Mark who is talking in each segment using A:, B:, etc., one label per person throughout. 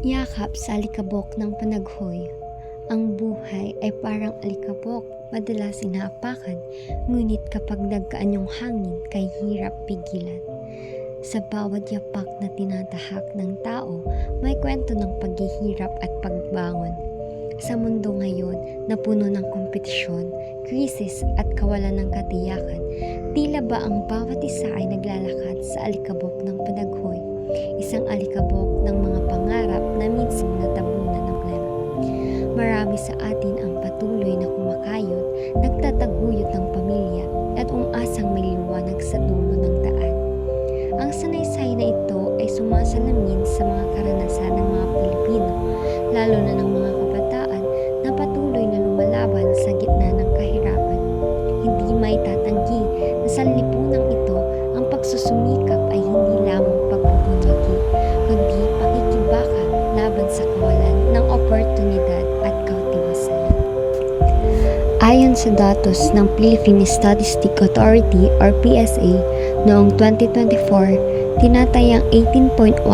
A: Yakap sa alikabok ng panaghoy. Ang buhay ay parang alikabok, madalas inaapakan, ngunit kapag nagkaan yung hangin, kay hirap pigilan. Sa bawat yapak na tinatahak ng tao, may kwento ng paghihirap at pagbangon. Sa mundo ngayon na puno ng kompetisyon, krisis at kawalan ng katiyakan, tila ba ang bawat isa ay naglalakad sa alikabok ng panaghoy, isang alikabok sa atin ang patuloy na kumakayod, nagtataguyod ng pamilya at umasang may liwanag sa dulo ng daan. Ang sanaysay na ito ay sumasalamin sa mga karanasan ng mga Pilipino, lalo na ng mga kabataan na patuloy na lumalaban sa gitna ng kahirapan. Hindi may tatanggi na sa lipunang sa datos ng Philippine Statistic Authority or PSA, noong 2024, tinatayang 18.1%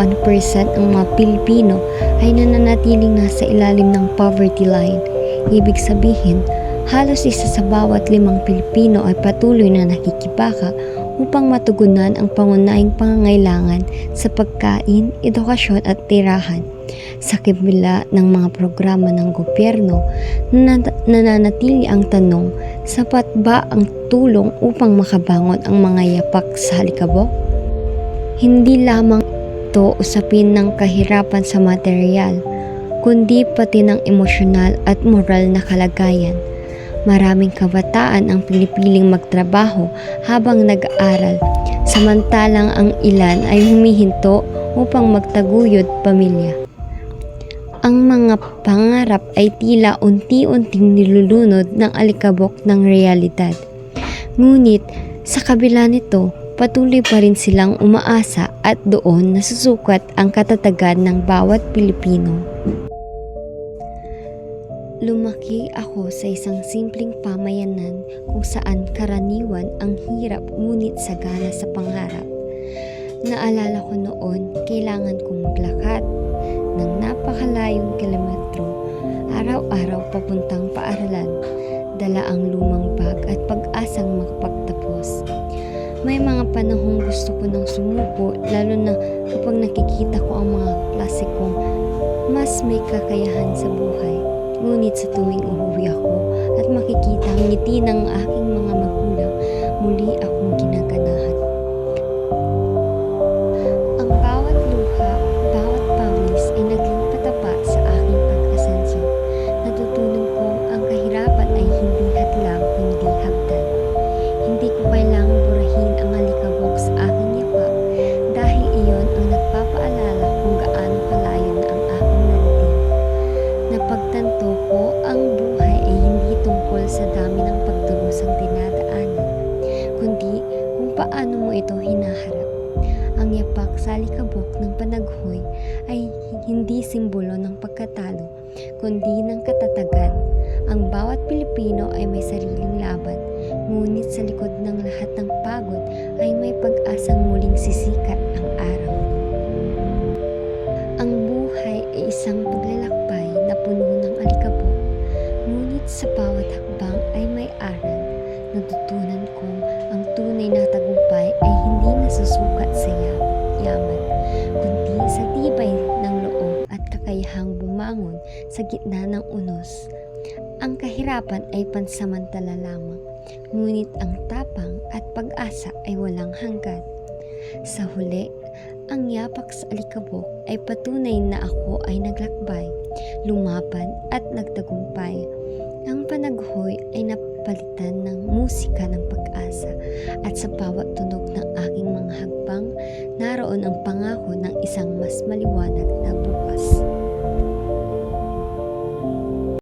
A: ang mga Pilipino ay nananatiling nasa ilalim ng poverty line. Ibig sabihin, halos isa sa bawat limang Pilipino ay patuloy na nakikibaka upang matugunan ang pangunahing pangangailangan sa pagkain, edukasyon at tirahan. Sa kabila ng mga programa ng gobyerno, nanat- nananatili ang tanong, sapat ba ang tulong upang makabangon ang mga yapak sa halikabok? Hindi lamang ito usapin ng kahirapan sa material, kundi pati ng emosyonal at moral na kalagayan. Maraming kabataan ang pinipiling magtrabaho habang nag-aaral, samantalang ang ilan ay humihinto upang magtaguyod pamilya. Ang mga pangarap ay tila unti-unting nilulunod ng alikabok ng realidad. Ngunit sa kabila nito, patuloy pa rin silang umaasa at doon nasusukat ang katatagan ng bawat Pilipino. Lumaki ako sa isang simpleng pamayanan kung saan karaniwan ang hirap ngunit sagana sa pangarap. Naalala ko noon, kailangan kong maglakad ng napakalayong kilometro, araw-araw papuntang paaralan, dala ang lumang bag at pag-asang makapagtapos. May mga panahong gusto ko nang sumuko, lalo na kapag nakikita ko ang mga klase mas may kakayahan sa buhay. Ngunit sa tuwing uuwi ako at makikita ang ngiti ng aking mga magulang, muli akong tungkol sa dami ng pagdurusang dinadaanan, kundi kung paano mo ito hinaharap. Ang yapak sa alikabok ng panaghoy ay hindi simbolo ng pagkatalo, kundi ng katatagan. Ang bawat Pilipino ay may sariling laban, ngunit sa likod ng lahat ng pagod ay may pag-asang muling sisikat ang araw. Tunay na tagumpay ay hindi nasusukat sa ya- yaman, kundi sa tibay ng loob at kakayahang bumangon sa gitna ng unos. Ang kahirapan ay pansamantala lamang, ngunit ang tapang at pag-asa ay walang hanggan. Sa huli, ang yapak sa alikabok ay patunay na ako ay naglakbay, lumaban at nagtagumpay. Ang panaghoy ay napalitan ng musika ng pag-asa at sa bawat tunog ng aking mga hagbang, naroon ang pangako ng isang mas maliwanag na